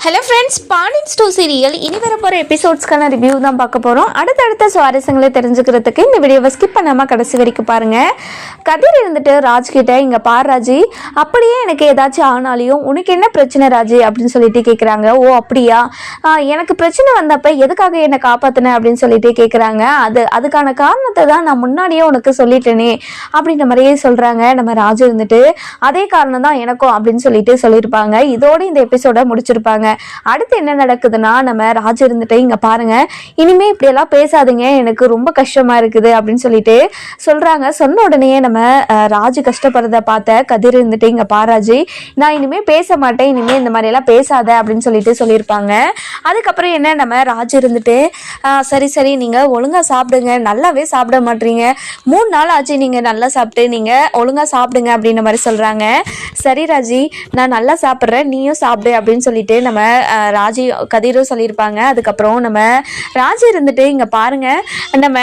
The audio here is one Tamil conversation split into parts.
ஹலோ ஃப்ரெண்ட்ஸ் பாண்டின்ஸ் டூ சீரியல் இனி வர போகிற எபிசோட்ஸ்க்கான ரிவ்யூ தான் பார்க்க போகிறோம் அடுத்தடுத்த சுவாரஸ்யங்களை தெரிஞ்சுக்கிறதுக்கு இந்த வீடியோவை ஸ்கிப் பண்ணாமல் கடைசி வரைக்கும் பாருங்கள் கதிர் இருந்துட்டு ராஜ்கிட்ட இங்கே பார் ராஜி அப்படியே எனக்கு ஏதாச்சும் ஆனாலையும் உனக்கு என்ன பிரச்சனை ராஜி? அப்படின்னு சொல்லிட்டு கேட்குறாங்க ஓ அப்படியா? எனக்கு பிரச்சனை வந்தப்ப எதுக்காக என்னை காப்பாற்றின அப்படின்னு சொல்லிட்டு கேட்குறாங்க அது அதுக்கான காரணத்தை தான் நான் முன்னாடியே உனக்கு சொல்லிட்டேனே அப்படின்ற மாதிரியே சொல்கிறாங்க நம்ம ராஜு இருந்துட்டு அதே காரணம் தான் எனக்கும் அப்படின்னு சொல்லிட்டு சொல்லியிருப்பாங்க. இதோடு இந்த எபிசோட முடிச்சிருப்பாங்க. அடுத்து என்ன நடக்குதுன்னா நம்ம ராஜு இருந்துட்டு இங்கே பாருங்க இனிமே இப்படியெல்லாம் பேசாதீங்க எனக்கு ரொம்ப கஷ்டமா இருக்குது அப்படின்னு சொல்லிட்டு சொல்றாங்க. சொன்ன உடனே நம்ம அஹ், ராஜு கஷ்டப்படுறத பார்த்த கதிர் இருந்துட்டு இங்கே பாராஜி நான் இனிமே பேச மாட்டேன் இனிமே இந்த மாதிரி எல்லாம் பேசாத அப்படின்னு சொல்லிட்டு சொல்லியிருப்பாங்க. அதுக்கப்புறம் என்ன நம்ம ராஜு இருந்துட்டு சரி சரி நீங்க ஒழுங்கா சாப்பிடுங்க நல்லாவே சாப்பிட மாட்டீங்க மூணு நாள் ஆச்சு நீங்க நல்லா சாப்பிட்டு நீங்க ஒழுங்கா சாப்பிடுங்க அப்படின்ற மாதிரி சொல்றாங்க. சரி ராஜி நான் நல்லா சாப்பிட்றேன் நீயும் சாப்பிடு அப்படின்னு சொல்லிட்டு நம்ம ராஜி கதிரும் சொல்லியிருப்பாங்க. அதுக்கப்புறம் நம்ம ராஜி இருந்துட்டு இங்கே பாருங்க. நம்ம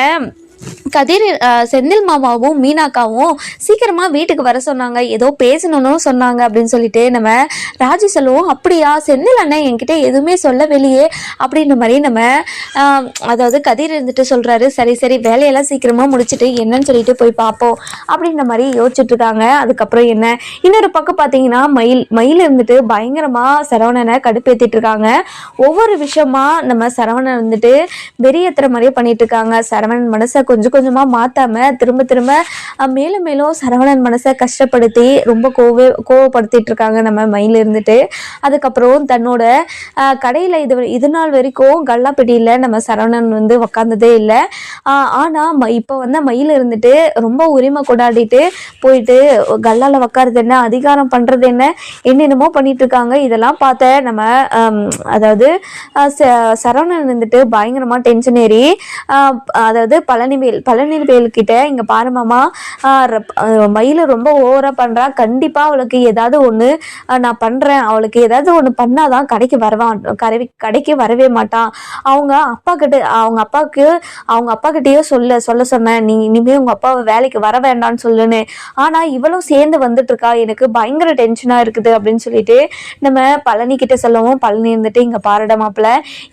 கதிர் செந்தில் மாமாவும் மீனாக்காவும் சீக்கிரமா வீட்டுக்கு வர சொன்னாங்க. ஏதோ பேசணும்னு சொன்னாங்க அப்படின்னு சொல்லிட்டு நம்ம ராஜி சொல்லுவோம் அப்படியா? செந்தில் அண்ணன் என்கிட்ட எதுவுமே சொல்லவில்லையே. அப்படின்ற மாதிரி நம்ம அதாவது கதிர் இருந்துட்டு சொல்கிறாரு சரி சரி வேலையெல்லாம் சீக்கிரமாக முடிச்சுட்டு என்னன்னு சொல்லிட்டு போய் பார்ப்போம் அப்படின்ற மாதிரி யோசிச்சுட்ருக்காங்க அதுக்கப்புறம் என்ன? இன்னொரு பக்கம் பார்த்தீங்கன்னா மயில் மயில் இருந்துட்டு பயங்கரமாக சரவணனை கடுப்பேற்றிட்டு இருக்காங்க. ஒவ்வொரு விஷயமா நம்ம சரவணன் வந்துட்டு வெறியேற்றுற மாதிரியே பண்ணிட்டு இருக்காங்க. சரவணன் மனசை கொஞ்சம் கொஞ்சமா மாத்தாம திரும்ப திரும்ப மேலும் மேலும் சரவணன் மனசை கஷ்டப்படுத்தி ரொம்ப கோவ கோவப்படுத்திட்டு இருக்காங்க நம்ம மயில் இருந்துட்டு. அதுக்கப்புறம் தன்னோட கடையில் கடையில இது இது நாள் வரைக்கும் கல்லாப்பெட்டியில நம்ம சரவணன் வந்து உக்காந்ததே இல்லை. ஆனா ம- இப்போ வந்து மயில் இருந்துட்டு ரொம்ப உரிமை கொண்டாடிட்டு போயிட்டு கல்லால உக்காருது என்ன அதிகாரம் பண்றது என்ன என்னென்னமோ பண்ணிட்டு இருக்காங்க. இதெல்லாம் பார்த்த நம்ம அதாவது ச- சரவணன் இருந்துட்டு பயங்கரமா டென்ஷன் ஏறி அதாவது பழனி பழனிவேல் கிட்ட இங்க பாரு மாமா மயில ரொம்ப ஓவரா பண்றா. கண்டிப்பா அவளுக்கு ஏதாவது ஒண்ணு நான் பண்றேன். அவளுக்கு ஏதாவது ஒண்ணு பண்ணாதான் கடைக்கு வரவான் கரை கடைக்கு வரவே மாட்டான் அவங்க அப்பா கிட்ட அவங்க அப்பாவுக்கு அவங்க அப்பா கிட்டயே சொல்ல சொல்ல சொன்னேன். நீ இனிமே உங்க அப்பாவை வேலைக்கு வர வேண்டாம்னு சொல்லுன்னு. ஆனா இவளும் சேர்ந்து வந்துட்டு இருக்கா எனக்கு பயங்கர டென்ஷனா இருக்குது அப்படின்னு சொல்லிட்டு நம்ம பழனி கிட்ட சொல்லவும் பழனி இருந்துட்டு இங்க பாருட மாப்பிள்ள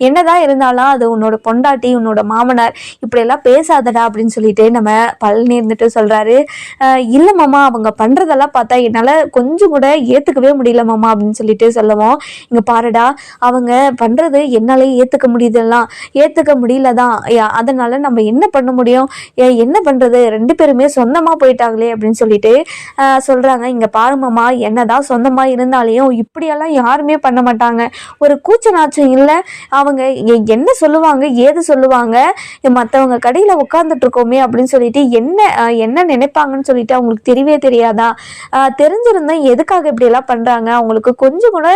என்னதான் இருந்தாலும் அது உன்னோட பொண்டாட்டி உன்னோட மாமனார் இப்படி எல்லாம் முடியாதா அப்படின்னு சொல்லிட்டு நம்ம பழனி இருந்துட்டு சொல்றாரு. இல்லை மாமா அவங்க பண்றதெல்லாம் பார்த்தா என்னால கொஞ்சம் கூட ஏத்துக்கவே முடியல மாமா அப்படின்னு சொல்லிட்டு சொல்லுவோம். இங்க பாருடா அவங்க பண்றது என்னாலே ஏத்துக்க முடியுதெல்லாம் ஏத்துக்க முடியலதான். யா- அதனால நம்ம என்ன பண்ண முடியும்? என்ன பண்றது? ரெண்டு பேருமே சொந்தமா போயிட்டாங்களே அப்படின்னு சொல்லிட்டு சொல்கிறாங்க சொல்றாங்க. இங்க பாரு மாமா என்னதான் சொந்தமா இருந்தாலையும் இப்படியெல்லாம் யாருமே பண்ண மாட்டாங்க. ஒரு கூச்ச நாச்சம் இல்லை. அவங்க என்ன சொல்லுவாங்க? ஏது சொல்லுவாங்க? மற்றவங்க கடையில் உட்காந்துட்டு இருக்கோமே அப்படின்னு சொல்லிட்டு என்ன என்ன நினைப்பாங்கன்னு சொல்லிட்டு அவங்களுக்கு தெரியவே தெரியாதா? தெரிஞ்சிருந்தா எதுக்காக இப்படி எல்லாம் பண்றாங்க? அவங்களுக்கு கொஞ்சம் கூட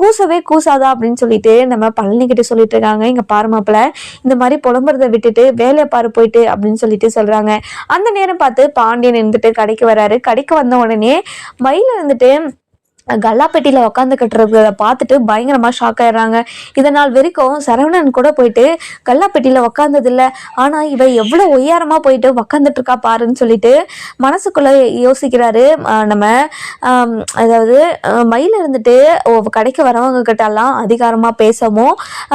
கூசவே கூசாதா அப்படின்னு சொல்லிட்டு நம்ம பழனிக்கிட்ட சொல்லிட்டு இருக்காங்க. இங்கே பாருமாப்பில் இந்த மாதிரி புலம்புறதை விட்டுட்டு வேலையை பாரு போயிட்டு அப்படின்னு சொல்லிட்டு சொல்றாங்க. அந்த நேரம் பார்த்து பாண்டியன் இருந்துட்டு கடைக்கு வராரு. கடைக்கு வந்த உடனே மயில் இருந்துட்டு கல்லாப்பெட்டியில் உட்காந்து கட்டுறத பார்த்துட்டு பயங்கரமாக ஷாக் ஆயிடுறாங்க. இதனால் வரைக்கும் சரவணன் கூட போயிட்டு கல்லாப்பெட்டியில் உக்காந்ததில்ல. ஆனால் இவ எவ்வளோ ஒய்யாரமாக போயிட்டு உக்காந்துட்டு இருக்கா பாருன்னு சொல்லிட்டு மனசுக்குள்ளே யோசிக்கிறாரு. நம்ம அதாவது மயில் இருந்துட்டு கடைக்கு வரவங்க கிட்டலாம் அதிகாரமாக பேசவும்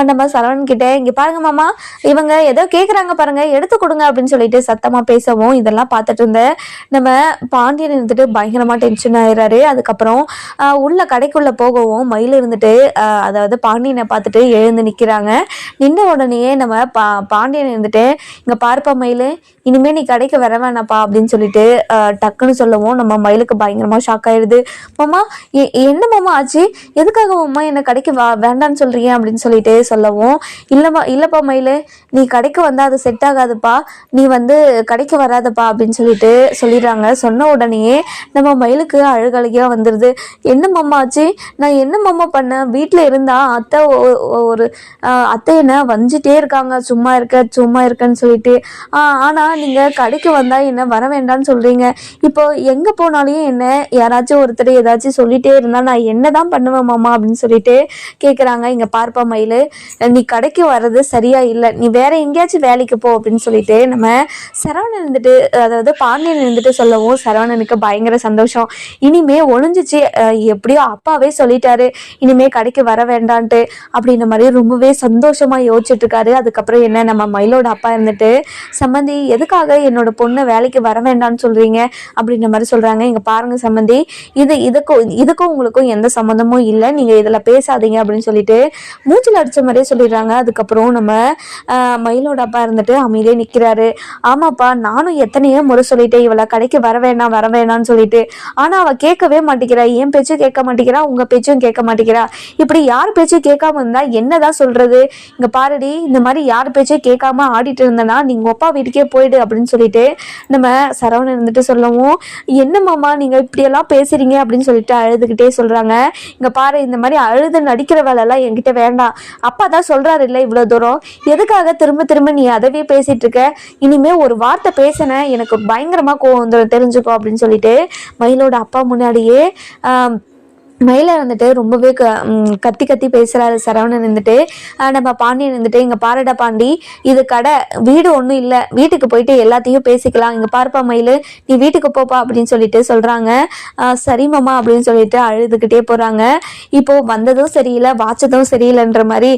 நம்ம சரவணன் கிட்டே இங்கே பாருங்க மாமா இவங்க ஏதோ கேட்குறாங்க பாருங்க எடுத்து கொடுங்க அப்படின்னு சொல்லிட்டு சத்தமாக பேசவும் இதெல்லாம் பார்த்துட்டு இருந்த நம்ம பாண்டியன் இருந்துட்டு பயங்கரமாக டென்ஷன் ஆயிடுறாரு. அதுக்கப்புறம் உள்ள கடைக்குள்ள போகவும் மயில் இருந்துட்டு அதாவது பாண்டியனை பார்த்துட்டு எழுந்து நிற்கிறாங்க நின்ற உடனேயே நம்ம பா பாண்டியன் இருந்துட்டு இங்கே பார்ப்பா மயில் இனிமேல் நீ கடைக்கு வர வேணாப்பா அப்படின்னு சொல்லிட்டு டக்குன்னு சொல்லவும் நம்ம மயிலுக்கு பயங்கரமாக ஷாக் ஆயிடுது. மாமா எ- என்ன மாமா ஆச்சு? எதுக்காக மாமா என்னை கடைக்கு வா வேண்டான்னு சொல்கிறீங்க அப்படின்னு சொல்லிட்டு சொல்லவும் இல்லைம்மா இல்லைப்பா மயில் நீ கடைக்கு வந்தால் அது செட் ஆகாதுப்பா. நீ வந்து கடைக்கு வராதப்பா அப்படின்னு சொல்லிட்டு சொல்லிடுறாங்க. சொன்ன உடனேயே நம்ம மயிலுக்கு அழுகழுகியாக வந்துடுது என்ன மாமா ஆச்சு? நான் என்ன மாமா பண்ணேன்? வீட்டில் இருந்தா அத்தை ஒ- ஒரு அத்தை என்ன வஞ்சிட்டே இருக்காங்க. சும்மா இருக்க சும்மா இருக்கன்னு சொல்லிட்டு. ஆனால் நீங்கள் கடைக்கு வந்தால் என்ன வர வேண்டாம்னு சொல்கிறீங்க இப்போ எங்கே போனாலையும் என்ன யாராச்சும் ஒருத்தர் ஏதாச்சும் சொல்லிட்டே இருந்தால் நான் என்ன தான் பண்ணுவேன் மாமா? அப்படின்னு சொல்லிட்டு கேட்குறாங்க இங்கே பார்ப்பா மயில். நீ கடைக்கு வர்றது சரியா இல்லை. நீ வேற எங்கேயாச்சும் வேலைக்கு போ அப்படின்னு சொல்லிட்டு நம்ம சரவணன் இருந்துட்டு அதாவது பாண்டியன் இருந்துட்டு சொல்லவும் சரவணனுக்கு பயங்கர சந்தோஷம். இனிமே ஒளிஞ்சிச்சு. எப்படியோ அப்பாவே சொல்லிட்டாரு இனிமே கடைக்கு வர வேண்டான்ட்டு அப்படின்ற மாதிரி ரொம்பவே சந்தோஷமா யோசிச்சுட்டு இருக்காரு அதுக்கப்புறம் என்ன நம்ம மயிலோட அப்பா இருந்துட்டு சம்மந்தி எதுக்காக என்னோட பொண்ணு வேலைக்கு வர வேண்டாம்னு சொல்றீங்க? அப்படின்ற மாதிரி சொல்றாங்க. இங்க பாருங்க சம்மந்தி இது இதுக்கும் இதுக்கும் உங்களுக்கும் எந்த சம்மந்தமும் இல்லை. நீங்க இதுல பேசாதீங்க அப்படின்னு சொல்லிட்டு மூச்சில் அடிச்ச மாதிரியே சொல்லிடுறாங்க. அதுக்கப்புறம் நம்ம மயிலோட அப்பா இருந்துட்டு அமைதியே நிக்கிறாரு. ஆமாப்பா நானும் எத்தனையோ முறை சொல்லிட்டேன் இவளை கடைக்கு வர வேணாம் வர வேணாம்னு சொல்லிட்டு. ஆனா அவ கேட்கவே மாட்டேங்கிறா. என் பேச்சும் கேட்க மாட்டேங்கிறா உங்க பேச்சும் கேட்க மாட்டேங்கிறா. இப்படி யார் பேச்சும் கேட்காம இருந்தா என்னதான் சொல்றது? இங்க பாருடி இந்த மாதிரி யார் பேச்சும் கேட்காம ஆடிட்டு இருந்தனா நீங்க அப்பா வீட்டுக்கே போயிடு அப்படின்னு சொல்லிட்டு நம்ம சரவணன் இருந்துட்டு சொல்லவும் என்ன மாமா நீங்க இப்படியெல்லாம் பேசுறீங்க? அப்படின்னு சொல்லிட்டு அழுதுகிட்டே சொல்றாங்க. இங்க பாரு இந்த மாதிரி அழுது நடிக்கிற வேலை எல்லாம் என்கிட்ட வேண்டாம். அப்பா தான் சொல்றாரு இல்லை இவ்வளவு தூரம். எதுக்காக திரும்ப திரும்ப நீ அதவே பேசிட்டு இருக்க? இனிமே ஒரு வார்த்தை பேசின எனக்கு பயங்கரமா கோவம் தெரிஞ்சுக்கோ. அப்படின்னு சொல்லிட்டு மயிலோட அப்பா முன்னாடியே மயிலை வந்துட்டு ரொம்பவே க கத்தி கத்தி பேசுகிறாரு சரவணன் இருந்துட்டு. நம்ம பாண்டியன் இருந்துட்டு இங்கே பாருடா பாண்டி இது கடை வீடு ஒன்றும் இல்லை. வீட்டுக்கு போயிட்டு எல்லாத்தையும் பேசிக்கலாம். இங்கே பார்ப்பா மயில் நீ வீட்டுக்கு போப்பா அப்படின்னு சொல்லிட்டு சொல்கிறாங்க சரிமம்மா சரி மாமா அப்படின்னு சொல்லிட்டு அழுதுகிட்டே போகிறாங்க இப்போ வந்ததும் சரியில்லை வாட்சதும் சரியில்லைன்ற மாதிரி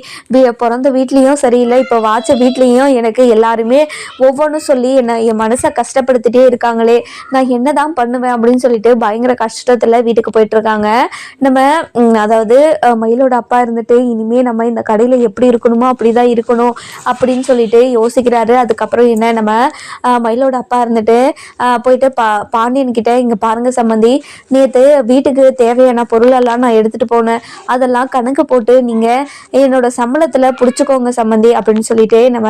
பிறந்த வீட்லேயும் சரியில்லை. இப்போ வாட்ச வீட்லேயும் எனக்கு எல்லாருமே ஒவ்வொன்றும் சொல்லி என்னை என் மனசை கஷ்டப்படுத்திட்டே இருக்காங்களே. நான் என்ன தான் பண்ணுவேன் அப்படின்னு சொல்லிட்டு பயங்கர கஷ்டத்தில் வீட்டுக்கு போயிட்டுருக்காங்க நம்ம அதாவது மயிலோட அப்பா இருந்துட்டு இனிமே நம்ம இந்த கடையில் எப்படி இருக்கணுமோ அப்படிதான் இருக்கணும் அப்படின்னு சொல்லிட்டு யோசிக்கிறாரு. அதுக்கப்புறம் என்ன நம்ம அஹ், மயிலோட அப்பா இருந்துட்டு போயிட்டு பா பாண்டியன் கிட்ட இங்க பாருங்க சம்மந்தி நேற்று வீட்டுக்கு தேவையான பொருளெல்லாம் நான் எடுத்துட்டு போனேன். அதெல்லாம் கணக்கு போட்டு நீங்க என்னோட சம்பளத்துல பிடிச்சிக்கோங்க சம்மந்தி அப்படின்னு சொல்லிட்டு நம்ம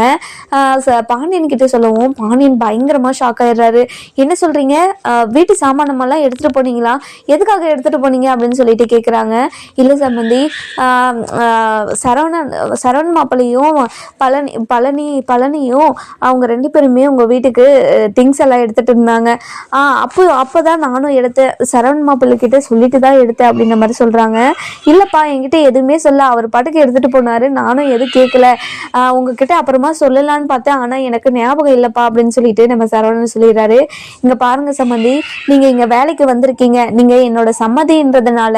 ஆஹ், ச- பாண்டியன் கிட்ட சொல்லவும் பாண்டியன் பயங்கரமா ஷாக் ஆயிடுறாரு. என்ன சொல்றீங்க? வீட்டு சாமானமெல்லாம் எடுத்துட்டு போனீங்களா? எதுக்காக எடுத்துட்டு போனீங்க? அப்படின்னு சொல்லி சொல்லிட்டு கேட்குறாங்க இல்லை சம்மந்தி சரவணன் சரவணன் மாப்பிள்ளையும் பழனி பழனி பழனியும் அவங்க ரெண்டு பேருமே உங்கள் வீட்டுக்கு திங்ஸ் எல்லாம் எடுத்துகிட்டு இருந்தாங்க. அப்போ அப்போ தான் நானும் எடுத்தேன். சரவணன் மாப்பிள்ளைக்கிட்ட சொல்லிட்டு தான் எடுத்தேன் அப்படின்ற மாதிரி சொல்கிறாங்க இல்லைப்பா என்கிட்ட எதுவுமே சொல்ல அவர் பாட்டுக்கு எடுத்துகிட்டு போனார். நானும் எதுவும் கேட்கல உங்ககிட்ட அப்புறமா சொல்லலான்னு பார்த்தேன். ஆனால் எனக்கு ஞாபகம் இல்லைப்பா அப்படின்னு சொல்லிட்டு நம்ம சரவணன் சொல்லிடுறாரு. இங்கே பாருங்க சம்மந்தி நீங்கள் இங்கே வேலைக்கு வந்திருக்கீங்க. நீங்கள் என்னோட சம்மதின்றதுனால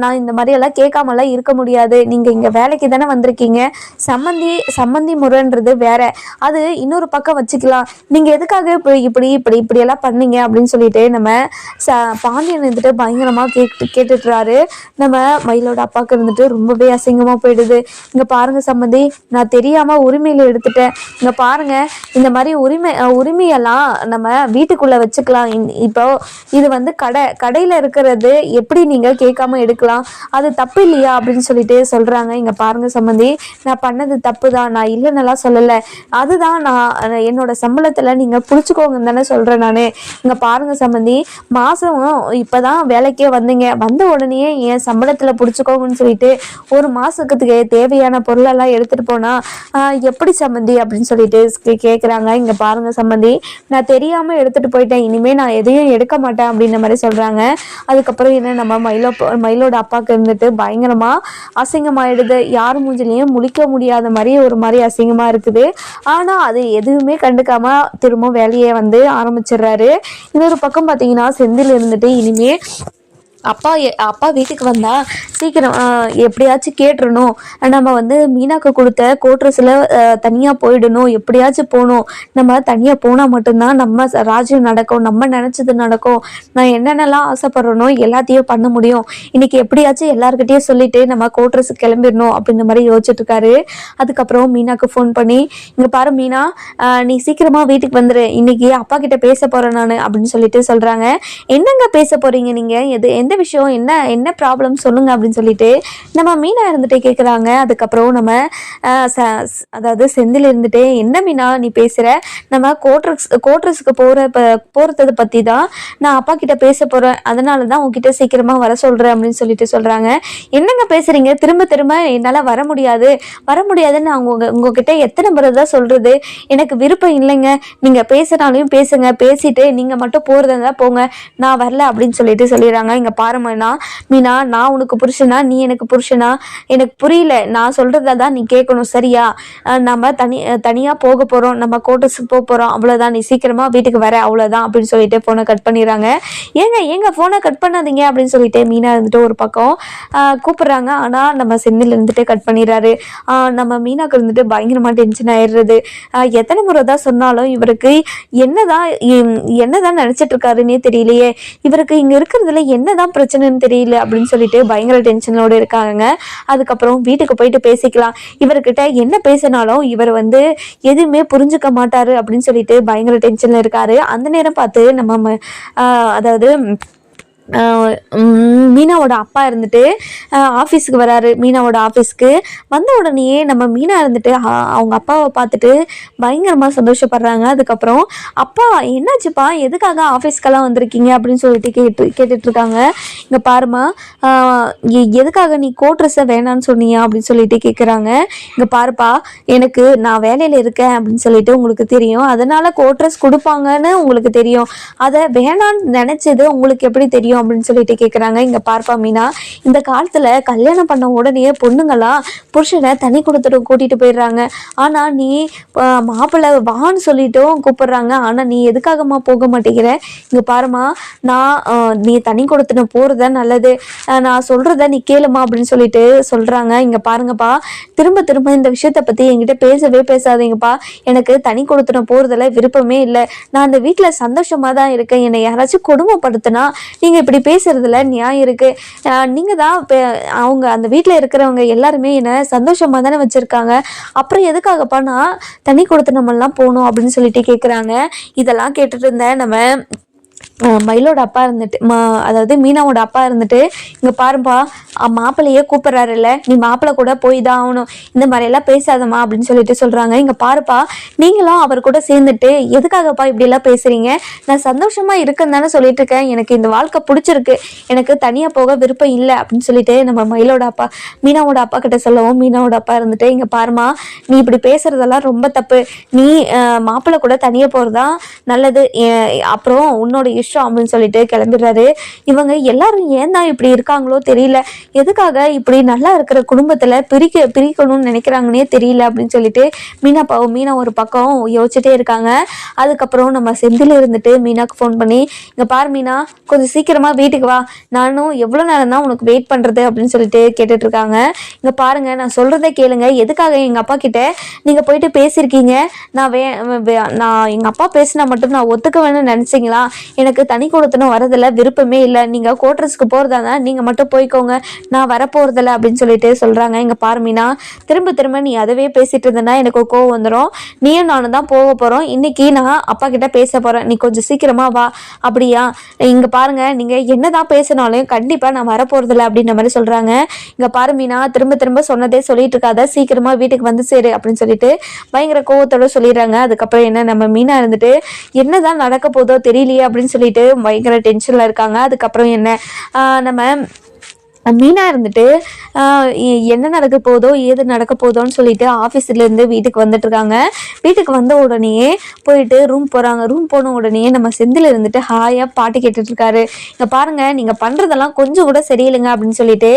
நான் இந்த மாதிரி எல்லாம் கேட்காமலாம் இருக்க முடியாது. நீங்க இங்க வேலைக்கு தானே வந்திருக்கீங்க. சம்மந்தி சம்மந்தி முறைன்றது வேற. அது இன்னொரு பக்கம் வச்சுக்கலாம். நீங்க எதுக்காக இப்படி இப்படி இப்படி இப்படி எல்லாம் பண்ணீங்க அப்படின்னு சொல்லிட்டு நம்ம ச பாண்டியன் இருந்துட்டு பயங்கரமா கேட்டு கேட்டுட்டுறாரு. நம்ம மயிலோட அப்பாவுக்கு இருந்துட்டு ரொம்பவே அசிங்கமா போயிடுது. இங்க பாருங்க சம்மந்தி நான் தெரியாம உரிமையில எடுத்துட்டேன். இங்க பாருங்க இந்த மாதிரி உரிமை உரிமையெல்லாம் நம்ம வீட்டுக்குள்ள வச்சுக்கலாம். இப்போ இது வந்து கடை கடையில இருக்கிறது எப்படி நீங்க கேட்காம எடுக்கலாம். அது தப்பு இல்லையா அப்படின்னு சொல்லிட்டு சொல்றாங்க. இங்க பாருங்க சம்மந்தி நான் பண்ணது தப்பு தான் நான் இல்லைன்னெல்லாம் சொல்லலை. அதுதான் நான் என்னோட சம்பளத்துல நீங்க பிடிச்சிக்கோங்கன்னு தானே சொல்றேன் நானு. இங்க பாருங்க சம்மந்தி மாசம் இப்பதான் வேலைக்கே வந்தீங்க. வந்த உடனே என் சம்பளத்துல புடிச்சுக்கோங்கன்னு சொல்லிட்டு ஒரு மாசத்துக்கு தேவையான பொருளெல்லாம் எடுத்துட்டு போனா எப்படி சம்மந்தி அப்படின்னு சொல்லிட்டு கேட்குறாங்க கேக்குறாங்க. இங்க பாருங்க சம்மந்தி நான் தெரியாம எடுத்துட்டு போயிட்டேன். இனிமே நான் எதையும் எடுக்க மாட்டேன் அப்படின்ற மாதிரி சொல்றாங்க. அதுக்கப்புறம் என்ன நம்ம மயில் மயிலோட அப்பாவுக்கு இருந்துட்டு பயங்கரமா அசிங்கமாயிடுது. யார் மூஞ்சிலையும் முழிக்க முடியாத மாதிரி ஒரு மாதிரி அசிங்கமா இருக்குது. ஆனா அது எதுவுமே கண்டுக்காம திரும்ப வேலையை வந்து ஆரம்பிச்சிடுறாரு. இன்னொரு பக்கம் பார்த்தீங்கன்னா செந்தில் இருந்துட்டு இனிமே அப்பா எ- அப்பா வீட்டுக்கு வந்தா சீக்கிரம் எப்படியாச்சும் கேட்டுடணும் நம்ம வந்து மீனாக்கு கொடுத்த கோட்ரஸில் தனியாக போயிடணும். எப்படியாச்சும் போகணும். நம்ம தனியாக போனால் மட்டும்தான் நம்ம ராஜ்யம் நடக்கும். நம்ம நினச்சது நடக்கும். நான் என்னென்னலாம் ஆசைப்படுறனோ எல்லாத்தையும் பண்ண முடியும். இன்னைக்கு எப்படியாச்சும் எல்லாருக்கிட்டேயும் சொல்லிட்டு நம்ம கோட்ரஸுக்கு கிளம்பிடணும் அப்படின்ற மாதிரி யோசிச்சுட்ருக்காரு. அதுக்கப்புறம் மீனாக்கு ஃபோன் பண்ணி இங்கே பாரு மீனா நீ சீக்கிரமாக வீட்டுக்கு வந்துடு இன்னைக்கு அப்பா கிட்ட பேச போகிறேன் நான் அப்படின்னு சொல்லிட்டு சொல்கிறாங்க என்னங்க பேச போகிறீங்க நீங்கள் எது எந்த விஷயம் என்ன என்ன ப்ராப்ளம் சொல்லுங்க அப்படின்னு சொல்லிட்டு நம்ம மீனா இருந்துட்டே கேட்குறாங்க அதுக்கப்புறம் நம்ம ச- அதாவது செந்தில் இருந்துட்டு என்ன மீனா நீ பேசுகிற நம்ம கோட்ரஸ் கோட்ரஸுக்கு போகிற ப- போறதை பற்றி தான் நான் அப்பா கிட்ட பேச போகிறேன் அதனால தான் உங்ககிட்ட சீக்கிரமாக வர சொல்றேன் அப்படின்னு சொல்லிட்டு சொல்றாங்க. என்னங்க பேசுகிறீங்க திரும்ப திரும்ப என்னால் வர முடியாது. வர முடியாதுன்னு நான் உங்க உங்ககிட்ட எத்தனை முறை தான் சொல்றது? எனக்கு விருப்பம் இல்லைங்க. நீங்கள் பேசுனாலையும் பேசுங்க. பேசிட்டு நீங்கள் மட்டும் போகிறதா போங்க. நான் வரல அப்படின்னு சொல்லிட்டு சொல்லிடுறாங்க. இங்க பாருமண்ணா. மீனா நான் உனக்கு புருஷனா? நீ எனக்கு புருஷனா? எனக்கு புரியல. நான் சொல்கிறத தான் நீ கேட்கணும் சரியா? நம்ம தனி தனியாக போக போகிறோம் நம்ம கோட்டர்ஸுக்கு போக போகிறோம் அவ்வளோதான் நீ சீக்கிரமாக வீட்டுக்கு வர. அவ்வளோதான் அப்படின்னு சொல்லிட்டு ஃபோனை கட் பண்ணிடுறாங்க. ஏங்க ஏங்க ஃபோனை கட் பண்ணாதீங்க அப்படின்னு சொல்லிட்டு மீனா இருந்துட்டு ஒரு பக்கம் கூப்பிட்றாங்க. ஆனால் நம்ம செந்தில் இருந்துட்டு கட் பண்ணிடுறாரு. நம்ம மீனாக்கு இருந்துட்டு பயங்கரமாக டென்ஷன் ஆயிடுறது. எத்தனை முறை தான் சொன்னாலும் இவருக்கு என்னதான் என்னதான் நினச்சிட்டு இருக்காருன்னே தெரியலையே. இவருக்கு இங்கே இருக்கிறதுல என்னதான் பிரச்சனைன்னு தெரியல அப்படின்னு சொல்லிட்டு பயங்கர டென்ஷனோடு இருக்காங்க அதுக்கப்புறம் வீட்டுக்கு போயிட்டு பேசிக்கலாம். இவர்கிட்ட என்ன பேசினாலும் இவர் வந்து எதுவுமே புரிஞ்சுக்க மாட்டாரு அப்படின்னு சொல்லிட்டு பயங்கர டென்ஷன்ல இருக்காரு. அந்த நேரம் பார்த்து நம்ம ம- அதாவது மீனாவோட அப்பா இருந்துட்டு ஆஃபீஸுக்கு வராரு மீனாவோட ஆஃபீஸ்க்கு வந்த உடனேயே நம்ம மீனா இருந்துட்டு அவங்க அப்பாவை பார்த்துட்டு பயங்கரமாக சந்தோஷப்படுறாங்க. அதுக்கப்புறம் அப்பா என்னாச்சுப்பா? எதுக்காக ஆஃபீஸ்க்கெல்லாம் வந்திருக்கீங்க? அப்படின்னு சொல்லிட்டு கேட்டு கேட்டுட்டு இருக்காங்க இங்கே பாருமா எதுக்காக நீ கோட் ட்ரெஸ்ஸை வேணான்னு சொன்னியா? அப்படின்னு சொல்லிட்டு கேட்குறாங்க இங்கே பாருப்பா எனக்கு நான் வேலையில் இருக்கேன். அப்படின்னு சொல்லிட்டு உங்களுக்கு தெரியும். அதனால கோட் ட்ரெஸ் கொடுப்பாங்கன்னு உங்களுக்கு தெரியும். அதை வேணான்னு நினச்சது உங்களுக்கு எப்படி தெரியும்? அப்படின்னு சொல்லிட்டு கேட்குறாங்க இங்கே பார்ப்பா மீனா. இந்த காலத்தில் கல்யாணம் பண்ண உடனே பொண்ணுங்களாம் புருஷனை தனி கொடுத்துட்டு கூட்டிகிட்டு போயிடுறாங்க. ஆனால் நீ மாப்பிள்ளை வான்னு சொல்லிட்டும் கூப்பிடுறாங்க. ஆனால் நீ எதுக்காகம்மா போக மாட்டேங்கிற? இங்கே பாருமா நான் நீ தனி கொடுத்துட்டு போகிறத நல்லது. ஆஹ், நான் சொல்கிறத நீ கேளுமா அப்படின்னு சொல்லிட்டு சொல்கிறாங்க இங்கே பாருங்கப்பா திரும்ப திரும்ப இந்த விஷயத்தை பற்றி என்கிட்ட பேசவே பேசாதீங்கப்பா. எனக்கு தனி கொடுத்துட்டு போகிறதுல விருப்பமே இல்லை. நான் அந்த வீட்டில் சந்தோஷமாக தான் இருக்கேன். என்னை யாராச்சும் கொடுமைப்படுத்தினா நீங்கள் இப்படி பேசுறதுல நியாயம் இருக்குது நீங்கள் தான் இப்போ அவங்க அந்த வீட்டில் இருக்கிறவங்க எல்லாருமே என்னை சந்தோஷமாக தானே வச்சுருக்காங்க. அப்புறம் எதுக்காகப்பா நான் கொடுத்து நம்மளாம் போகணும் அப்படின்னு சொல்லிட்டு கேட்குறாங்க இதெல்லாம் கேட்டுட்டு இருந்தேன். நம்ம மயிலோட அப்பா இருந்துட்டு மா அதாவது மீனாவோட அப்பா இருந்துட்டு இங்கே பாருப்பா அஹ் மாப்பிள்ளையே கூப்பிட்றாருல்ல நீ மாப்பிள்ளை கூட போய் தான் ஆகணும் இந்த மாதிரியெல்லாம் பேசாதம்மா அப்படின்னு சொல்லிட்டு சொல்கிறாங்க இங்கே பாருப்பா நீங்களும் அவர் கூட சேர்ந்துட்டு எதுக்காகப்பா இப்படியெல்லாம் பேசுகிறீங்க நான் சந்தோஷமாக இருக்கேன்னு தானே சொல்லிட்டு இருக்கேன் எனக்கு இந்த வாழ்க்கை பிடிச்சிருக்கு. எனக்கு தனியாக போக விருப்பம் இல்லை அப்படின்னு சொல்லிட்டு நம்ம மயிலோட அப்பா மீனாவோட அப்பா கிட்ட சொல்லவும் மீனாவோட அப்பா இருந்துட்டு இங்கே பாருமா நீ இப்படி பேசுறதெல்லாம் ரொம்ப தப்பு. நீ மாப்பிள்ளை கூட தனியாக போகிறதா நல்லது. அப்புறம் உன்னோட முடிச்சிட்டோம் அப்படின்னு சொல்லிட்டு கிளம்பிடுறாரு. இவங்க எல்லாரும் ஏன் தான் இப்படி இருக்காங்களோ தெரியல. எதுக்காக இப்படி நல்லா இருக்கிற குடும்பத்தில் பிரிக்க பிரிக்கணும்னு நினைக்கிறாங்கன்னே தெரியல அப்படின்னு சொல்லிட்டு மீனா பாவம் மீனா ஒரு பக்கம் யோசிச்சுட்டே இருக்காங்க. அதுக்கப்புறம் நம்ம செந்தில் இருந்துட்டு மீனாக்கு ஃபோன் பண்ணி இங்கே பாரு மீனா கொஞ்சம் சீக்கிரமாக வீட்டுக்கு வா. நானும் எவ்வளோ நேரம் தான் உனக்கு வெயிட் பண்ணுறது அப்படின்னு சொல்லிட்டு கேட்டுட்டு இருக்காங்க. இங்கே பாருங்க நான் சொல்றதை கேளுங்க. எதுக்காக எங்கள் அப்பா கிட்ட நீங்கள் போயிட்டு பேசியிருக்கீங்க? நான் வே நான் எங்கள் அப்பா பேசினா மட்டும் நான் ஒத்துக்க வேணும்னு நினச்சிங்களா? எனக்கு எனக்கு தனி கொடுத்தனும் வரதில் விருப்பமே இல்லை. நீங்கள் கோட்ரஸ்க்கு போகிறதா தான் நீங்கள் மட்டும் போய்க்கோங்க. நான் வரப்போகிறதில்ல அப்படின்னு சொல்லிட்டு சொல்கிறாங்க இங்கே பார்மினா திரும்ப திரும்ப நீ அதவே பேசிட்டு இருந்தேன்னா எனக்கு கோவம் வந்துடும் நீயும் நானும் தான் போக போகிறோம் இன்னைக்கு நான் அப்பா கிட்டே பேச போகிறேன் நீ கொஞ்சம் சீக்கிரமா வா. அப்படியா? இங்கே பாருங்க நீங்கள் என்னதான் பேசினாலும் கண்டிப்பாக நான் வரப்போகிறதில்ல அப்படின்ற மாதிரி சொல்கிறாங்க இங்கே பாரு மீனா திரும்ப திரும்ப சொன்னதே சொல்லிட்டு இருக்காத. சீக்கிரமா வீட்டுக்கு வந்து சேரு அப்படின்னு சொல்லிட்டு பயங்கர கோவத்தோட சொல்லிடுறாங்க. அதுக்கப்புறம் என்ன நம்ம மீனா இருந்துட்டு என்னதான் நடக்க போதோ தெரியலையே அப்படின்னு சொல்லிட்டு பயங்கர டென்ஷனில் இருக்காங்க. அதுக்கப்புறம் என்ன? நம்ம மீனா இருந்துட்டு என்ன நடக்க போதோ ஏது நடக்க போதோன்னு சொல்லிட்டு ஆஃபீஸ்லேருந்து வீட்டுக்கு வந்துட்டு இருக்காங்க வீட்டுக்கு வந்த உடனே போயிட்டு ரூம் போகிறாங்க ரூம் போன உடனே நம்ம செந்தில் இருந்துட்டு ஹாயாக பாட்டு கேட்டுட்டு இருக்காரு இங்கே பாருங்க நீங்கள் பண்ணுறதெல்லாம் கொஞ்சம் கூட சரியில்லைங்க அப்படின்னு சொல்லிட்டு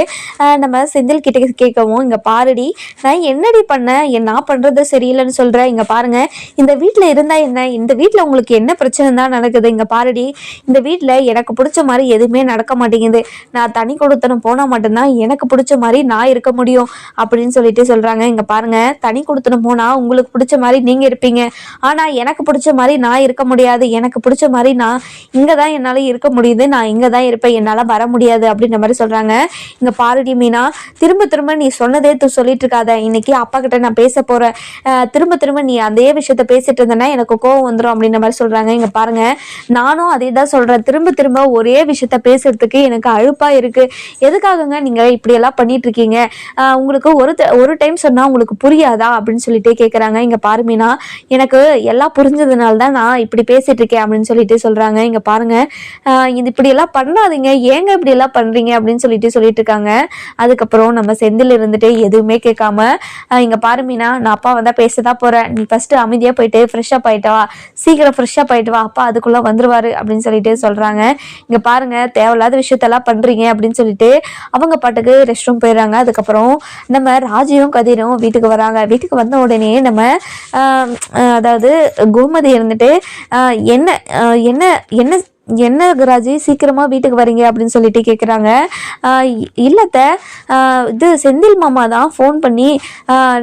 நம்ம செந்தில் கிட்ட கேட்கவும் இங்கே பாருடி நான் என்னடி பண்ணேன் என் நான் பண்ணுறது சரியில்லைன்னு சொல்கிறேன் இங்கே பாருங்க இந்த வீட்டில் இருந்தால் என்ன? இந்த வீட்டில் உங்களுக்கு என்ன பிரச்சனை தான் நடக்குது? இங்கே பாருடி இந்த வீட்டில் எனக்கு பிடிச்ச மாதிரி எதுவுமே நடக்க மாட்டேங்குது. நான் தனி கொடுத்தனம் போனால் மட்டும்தான் எனக்கு பிடிச்ச மாதிரி நான் இருக்க முடியும் அப்படின்னு சொல்லிட்டு சொல்கிறாங்க இங்கே பாருங்க தனி கொடுத்துட்டு போனால் உங்களுக்கு பிடிச்ச மாதிரி நீங்கள் இருப்பீங்க. ஆனால் எனக்கு பிடிச்ச மாதிரி நான் இருக்க முடியாது. எனக்கு பிடிச்ச மாதிரி நான் இங்கே தான் என்னால் இருக்க முடியுது. நான் இங்கே தான் இருப்பேன். என்னால் வர முடியாது அப்படின்ற மாதிரி சொல்கிறாங்க இங்கே பாருடி மீனா திரும்ப திரும்ப நீ சொன்னதே தூ சொல்லிட்டு இருக்காத. இன்னைக்கு அப்பா கிட்ட நான் பேச போகிறேன் திரும்ப திரும்ப நீ அதே விஷயத்த பேசிட்டு இருந்தேன்னா எனக்கு கோவம் வந்துடும் அப்படின்ற மாதிரி சொல்கிறாங்க இங்கே பாருங்க நானும் அதே தான் சொல்கிறேன் திரும்ப திரும்ப ஒரே விஷயத்த பேசுறதுக்கு எனக்கு அழுப்பாக இருக்குது எதுக்கு எதுக்காகங்க நீங்கள் இப்படியெல்லாம் பண்ணிட்டு இருக்கீங்க உங்களுக்கு ஒரு ஒரு டைம் சொன்னால் உங்களுக்கு புரியாதா? அப்படின்னு சொல்லிட்டு கேட்குறாங்க இங்கே பாருமீனா எனக்கு எல்லாம் புரிஞ்சதுனால தான் நான் இப்படி பேசிட்டு இருக்கேன் அப்படின்னு சொல்லிட்டு சொல்கிறாங்க இங்கே பாருங்க இது இப்படியெல்லாம் பண்ணாதீங்க. ஏங்க இப்படியெல்லாம் பண்ணுறீங்க அப்படின்னு சொல்லிட்டு சொல்லிட்டு இருக்காங்க அதுக்கப்புறம் நம்ம செந்தில் இருந்துட்டு எதுவுமே கேட்காம இங்கே பாருமீனா நான் அப்பா வந்தால் பேச தான் போகிறேன் நீ ஃபர்ஸ்ட் அமைதியாக போயிட்டு ஃப்ரெஷ்ஷாக போயிட்டு வா. சீக்கிரம் ஃப்ரெஷ்ஷாக போயிட்டு வா. அப்பா அதுக்குள்ளே வந்துருவார் அப்படின்னு சொல்லிட்டு சொல்கிறாங்க இங்கே பாருங்கள் தேவையில்லாத விஷயத்தெல்லாம் பண்ணுறீங்க அப்படின்னு சொல்லிட்டு அவங்க பாட்டுக்கு ரெஸ்ட் ரூம் போயிடுறாங்க. அதுக்கப்புறம் நம்ம ராஜியும் கதிரும் வீட்டுக்கு வராங்க. வீட்டுக்கு வந்த உடனே நம்ம ஆஹ் அதாவது கோமதி இருந்துட்டு ஆஹ் என்ன என்ன என்ன என்ன ராஜி சீக்கிரமாக வீட்டுக்கு வரீங்க அப்படின்னு சொல்லிட்டு கேட்குறாங்க இல்லத்த இது செந்தில் மாமா தான் ஃபோன் பண்ணி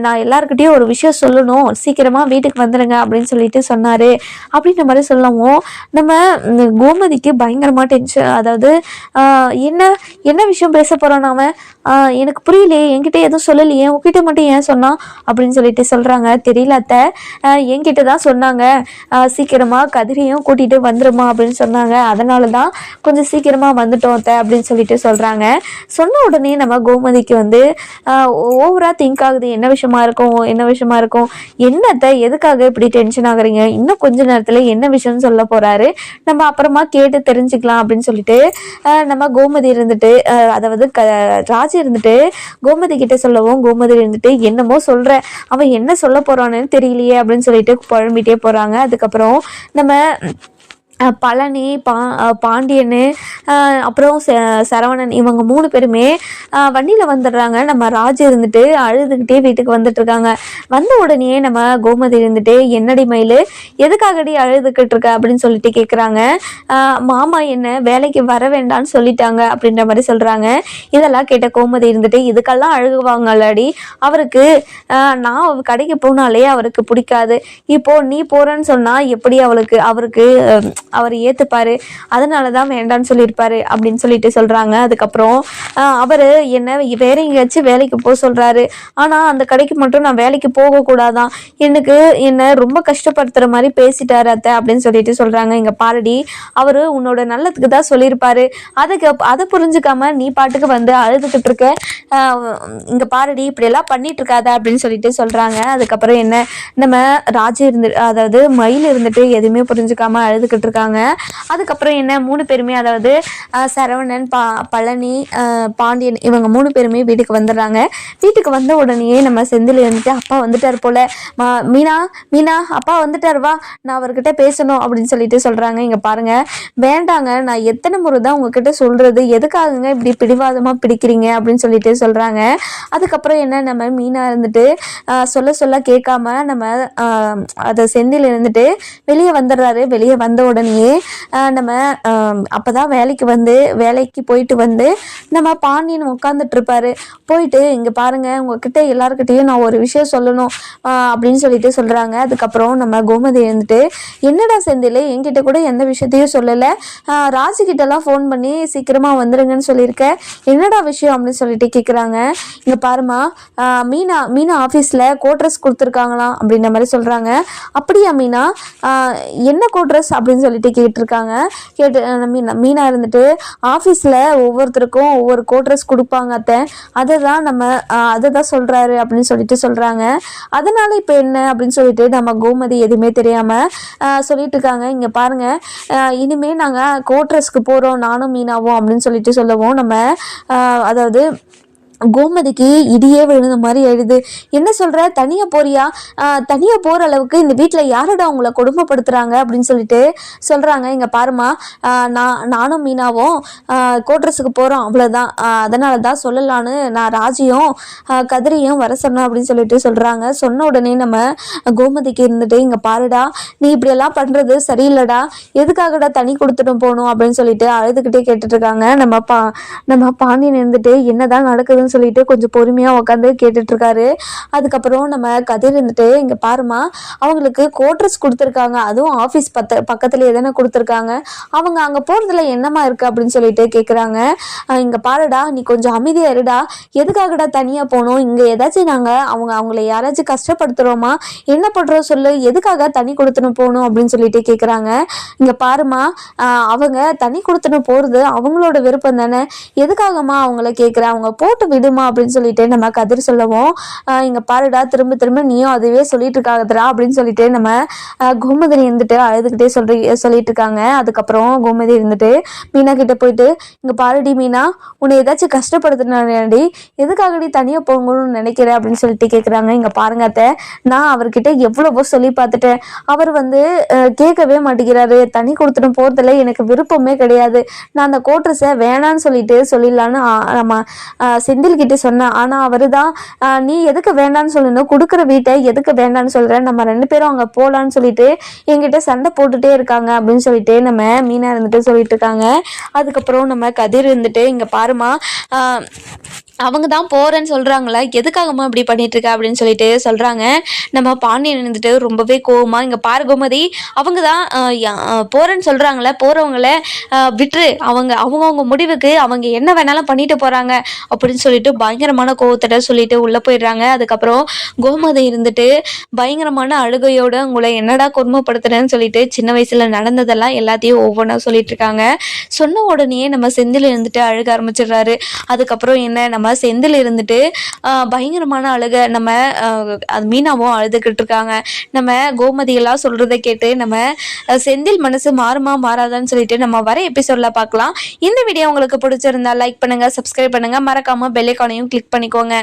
நான் எல்லாருக்கிட்டேயும் ஒரு விஷயம் சொல்லணும். சீக்கிரமாக வீட்டுக்கு வந்துடுங்க அப்படின்னு சொல்லிட்டு சொன்னார். அப்படின்ற மாதிரி சொல்லவும் நம்ம கோமதிக்கு பயங்கரமாக டென்ஷன் அதாவது என்ன என்ன விஷயம் பேச போகிறோம் நாம்? எனக்கு புரியலையே என்கிட்ட எதுவும் சொல்லலையே உங்ககிட்ட மட்டும் ஏன் சொன்னான் அப்படின்னு சொல்லிட்டு சொல்றாங்க. தெரியல அத்தை. என்கிட்ட தான் சொன்னாங்க. சீக்கிரமாக சீக்கிரமா கதிரையும் கூட்டிட்டு வந்துருமா அப்படின்னு சொன்னாங்க. அதனால தான் கொஞ்சம் சீக்கிரமா வந்துட்டோம் அத்தை அப்படின்னு சொல்லிட்டு சொல்றாங்க. சொன்ன உடனே நம்ம கோமதிக்கு வந்து ஓவரா திங்க் ஆகுது. என்ன விஷயமா இருக்கும்? என்ன விஷயமா இருக்கும்? என்னத்தை எதுக்காக இப்படி டென்ஷன் ஆகுறீங்க? இன்னும் கொஞ்ச நேரத்துல என்ன விஷயம்னு சொல்ல போறாரு. நம்ம அப்புறமா கேட்டு தெரிஞ்சுக்கலாம் அப்படின்னு சொல்லிட்டு நம்ம கோமதி இருந்துட்டு அதாவது க ராஜ் இருந்துட்டு கோமதி கிட்ட சொல்லவும் கோமதி இருந்துட்டு என்னமோ சொல்ற. அவன் என்ன சொல்ல போறான்னு தெரியலையே அப்படின்னு சொல்லிட்டு புழம்பிட்டே போறாங்க. அதுக்கப்புறம் நம்ம பழனி பா பாண்டியன் அப்புறம் ச சரவணன் இவங்க மூணு பேருமே வண்டியில் வந்துடுறாங்க. நம்ம ராஜ் இருந்துட்டு அழுதுகிட்டே வீட்டுக்கு வந்துட்டு இருக்காங்க வந்த உடனே நம்ம கோமதி இருந்துட்டு என்னடி மயில் எதுக்காகடி அழுதுகிட்டு இருக்க அப்படின்னு சொல்லிட்டு கேட்குறாங்க மாமா என்ன வேலைக்கு வர வேண்டாம்னு சொல்லிட்டாங்க அப்படின்ற மாதிரி சொல்கிறாங்க இதெல்லாம் கேட்ட கோமதி இருந்துட்டு இதுக்கெல்லாம் அழுகுவாங்கல்லடி அவருக்கு நான் கடைக்கு போனாலே அவருக்கு பிடிக்காது. இப்போ நீ போகிறேன்னு சொன்னால் எப்படி அவளுக்கு அவருக்கு அவர் ஏற்றுப்பார் அதனால தான் வேண்டான்னு சொல்லியிருப்பாரு அப்படின்னு சொல்லிட்டு சொல்கிறாங்க அதுக்கப்புறம் அவர் என்ன வேற எங்கேயாச்சும் வேலைக்கு போக சொல்கிறாரு ஆனால் அந்த கடைக்கு மட்டும் நான் வேலைக்கு போகக்கூடாதான் எனக்கு என்னை ரொம்ப கஷ்டப்படுத்துகிற மாதிரி பேசிட்டாரு அத்தை அப்படின்னு சொல்லிட்டு சொல்கிறாங்க இங்கே பாருடி அவர் உன்னோட நல்லதுக்கு தான் சொல்லியிருப்பாரு. அதுக்கு அதை புரிஞ்சுக்காம நீ பாட்டுக்கு வந்து அழுதுகிட்டு இருக்க. இங்கே பாரடி பாருடி பண்ணிட்டு இருக்காத அப்படின்னு சொல்லிட்டு சொல்கிறாங்க அதுக்கப்புறம் என்ன நம்ம ராஜு இருந்து அதாவது மயில் இருந்துட்டு எதுவுமே புரிஞ்சுக்காம அழுதுகிட்டு இருக்காங்க அதுக்கப்புறம் என்ன? மூணு பேருமே அதாவது சரவணன் பா பழனி பாண்டியன் இவங்க மூணு பேருமே வீட்டுக்கு வந்துடுறாங்க. வீட்டுக்கு வந்த உடனேயே நம்ம செந்தில் இருந்துட்டு அப்பா வந்துட்டார் போல. மா மீனா மீனா அப்பா வந்துட்டார் வா. நான் அவர்கிட்ட பேசணும் அப்படின்னு சொல்லிட்டு சொல்கிறாங்க இங்கே பாருங்க. வேண்டாங்க நான் எத்தனை முறை தான் உங்ககிட்ட சொல்கிறது எதுக்காகங்க இப்படி பிடிவாதமா பிடிக்கிறீங்க? அப்படின்னு சொல்லிட்டு சொல்கிறாங்க அதுக்கப்புறம் என்ன? நம்ம மீனா இருந்துட்டு சொல்ல சொல்ல கேட்காம நம்ம அதை செந்தில் இருந்துட்டு வெளியே வந்துடுறாரு. வெளியே வந்த உடனே ஆஹ் நம்ம அப்போ தான் வேலைக்கு வந்து வேலைக்கு போயிட்டு வந்து நம்ம பாண்டியன் உட்காந்துட்டு இருப்பாரு. போயிட்டு இங்கே பாருங்கள் உங்ககிட்ட எல்லாருக்கிட்டேயும் நான் ஒரு விஷயம் சொல்லணும் அப்படின்னு சொல்லிட்டு சொல்கிறாங்க அதுக்கப்புறம் நம்ம கோமதி இருந்துட்டு என்னடா செந்தில் என்கிட்ட கூட எந்த விஷயத்தையும் சொல்லலை. ராசிக்கிட்டலாம் ஃபோன் பண்ணி சீக்கிரமாக வந்துடுங்கன்னு சொல்லியிருக்க. என்னடா விஷயம் அப்படின்னு சொல்லிட்டு கேட்குறாங்க இங்கே பாருமா மீனா மீனா ஆஃபீஸில் கோட்ரஸ் கொடுத்துருக்காங்களாம் அப்படின்ற மாதிரி சொல்கிறாங்க அப்படியா மீனா? என்ன கோட்ரஸ் அப்படின்னு சொல்லிட்டு கேட்டிருக்காங்க. கேட்டு மீனா மீனா இருந்துட்டு ஆஃபீஸில் ஒவ்வொருத்தருக்கும் ஒவ்வொரு கோட்ரஸ் கொடுப்பாங்க அத்தை. அதை தான் நம்ம அதை தான் சொல்கிறாரு அப்படின்னு சொல்லிட்டு சொல்கிறாங்க அதனால் இப்போ என்ன அப்படின்னு சொல்லிட்டு நம்ம கோமதி எதுவுமே தெரியாமல் சொல்லிட்டு இருக்காங்க. இங்கே பாருங்கள் இனிமேல் நாங்கள் கோட்ரஸ்க்கு போகிறோம் நானும் மீனாவும் அப்படின்னு சொல்லிட்டு சொல்லவும் நம்ம அதாவது கோமதிக்கு இடியே விழுந்த மாதிரி எழுது என்ன சொல்ற? தனியா போறியா? தனியாக தனியா போற அளவுக்கு இந்த வீட்டில் யாரோட அவங்கள கொடுமைப்படுத்துறாங்க அப்படின்னு சொல்லிட்டு சொல்றாங்க. இங்க பாருமா நான் நானும் மீனாவும் கோட்ரஸுக்கு போறோம். அவ்வளோதான் அதனால தான் சொல்லலான்னு நான் ராஜியும் கதிரியும் வர சொன்னேன் அப்படின்னு சொல்லிட்டு சொல்றாங்க. சொன்ன உடனே நம்ம கோமதிக்கு இருந்துட்டு இங்க பாருடா நீ இப்படியெல்லாம் பண்றது சரியில்லைடா. எதுக்காகடா தனி கொடுத்துட்டு போகணும் அப்படின்னு சொல்லிட்டு அழுதுகிட்டே கேட்டுட்டு இருக்காங்க. நம்ம பா நம்ம பாண்டியன் இருந்துட்டு என்னதான் நடக்குதுன்னு அப்படின்னு சொல்லிட்டு கொஞ்சம் பொறுமையாக உட்காந்து கேட்டுட்டு இருக்காரு அதுக்கப்புறம் நம்ம கதிர் இருந்துட்டு இங்கே பாருமா அவங்களுக்கு கோட்ரஸ் கொடுத்துருக்காங்க. அதுவும் ஆஃபீஸ் பத்த பக்கத்துலேயே தானே கொடுத்துருக்காங்க. அவங்க அங்கே போகிறதுல என்னமா இருக்குது அப்படின்னு சொல்லிட்டு கேட்குறாங்க இங்கே பாருடா நீ கொஞ்சம் அமைதியாக இருடா. எதுக்காகடா தனியாக போகணும் இங்கே ஏதாச்சும் நாங்கள் அவங்க அவங்கள யாராச்சும் கஷ்டப்படுத்துகிறோமா என்ன பண்ணுறோம் சொல்லு? எதுக்காக தனி கொடுத்துன்னு போகணும்? அப்படின்னு சொல்லிட்டு கேட்குறாங்க இங்கே பாருமா அவங்க தனி கொடுத்துன்னு போகிறது அவங்களோட விருப்பம் தானே. எதுக்காகம்மா அவங்கள கேட்குற அவங்க போட்டு விடுமா அப்படின்னு சொல்லிட்டு நம்ம கதிர் சொல்லவும். இங்கே இங்க பாருடா திரும்ப திரும்ப நீயும் அதுவே சொல்லிட்டு இருக்காதடா அப்படின்னு சொல்லிட்டு நம்ம ஆஹ் கோமதி இருந்துட்டு அழுதுகிட்டே சொல்றி சொல்லிட்டு இருக்காங்க. அதுக்கப்புறம் கோமதி இருந்துட்டு மீனா கிட்ட போயிட்டு இங்க பாருடி மீனா உன்னை ஏதாச்சும் கஷ்டப்படுத்தினாடி எதுக்காகடி தனியா போகணும்னு நினைக்கிற? அப்படின்னு சொல்லிட்டு கேட்குறாங்க இங்க பாருங்க அத்தை நான் அவர்கிட்ட எவ்வளவோ சொல்லி பார்த்துட்டேன். அவர் வந்து கேட்கவே மாட்டேங்கிறாரு. தனி கொடுத்துட்டு போறதுல எனக்கு விருப்பமே கிடையாது. நான் அந்த கோட்ரஸை வேணான்னு சொல்லிட்டு சொல்லிடலான்னு நம்ம ஆஹ் செந்தில் கிட்ட சொன்னேன் ஆனா அவரு தான் நீ எதுக்கு வேண்டான்னு சொல்லணும்? கொடுக்குற வீட்டை எதுக்கு வேண்டான்னு சொல்ற? நம்ம ரெண்டு பேரும் அங்க போலான்னு சொல்லிட்டு என்கிட்ட சண்டை போட்டுட்டே இருக்காங்க அப்படின்னு சொல்லிட்டு நம்ம மீனா இருந்துட்டு சொல்லிட்டு இருக்காங்க. அதுக்கப்புறம் நம்ம கதிர் இருந்துட்டு இங்க பாருமா அவங்க தான் போறேன்னு சொல்றாங்களா? எதுக்காகம்மா இப்படி பண்ணிட்டு இருக்க? அப்படின்னு சொல்லிட்டு சொல்றாங்க. நம்ம பாண்டியன் இருந்துட்டு ரொம்பவே கோவமா இங்க பாரு கோமதி அவங்க தான் போறேன்னு சொல்றாங்களே போறவங்கள விட்டுரு. அவங்க அவங்கவுங்க முடிவுக்கு அவங்க என்ன வேணாலும் பண்ணிட்டு போறாங்க அப்படின்னு சொல்லிட்டு பயங்கரமான கோவத்தோட சொல்லிட்டு உள்ள போயிடுறாங்க. அதுக்கப்புறம் கோமதி இருந்துட்டு பயங்கரமான அழுகையோட உங்களை என்னடா கொடுமைப்படுத்துறேன்னு சொல்லிட்டு சின்ன வயசுல நடந்ததெல்லாம் எல்லாத்தையும் ஒவ்வொன்றா சொல்லிட்டு இருக்காங்க சொன்ன உடனே நம்ம செந்தில் இருந்துட்டு அழுக ஆரம்பிச்சிடுறாரு. அதுக்கப்புறம் என்ன? நம்ம செந்தில் இருந்துட்டு பயங்கரமான அழுக நம்ம அது மீனாவும் அழுதுகிட்டு இருக்காங்க நம்ம கோமதியெல்லாம் சொல்கிறத சொல்றதை கேட்டு நம்ம செந்தில் மனசு மாறுமா மாறாதான்னு சொல்லிட்டு நம்ம வர எபிசோட்ல பார்க்கலாம். இந்த வீடியோ உங்களுக்கு பிடிச்சிருந்தா லைக் பண்ணுங்க சப்ஸ்கிரைப் பண்ணுங்க. மறக்காம பெல் பெல்லைக்கானையும் கிளிக் பண்ணிக்கோங்க.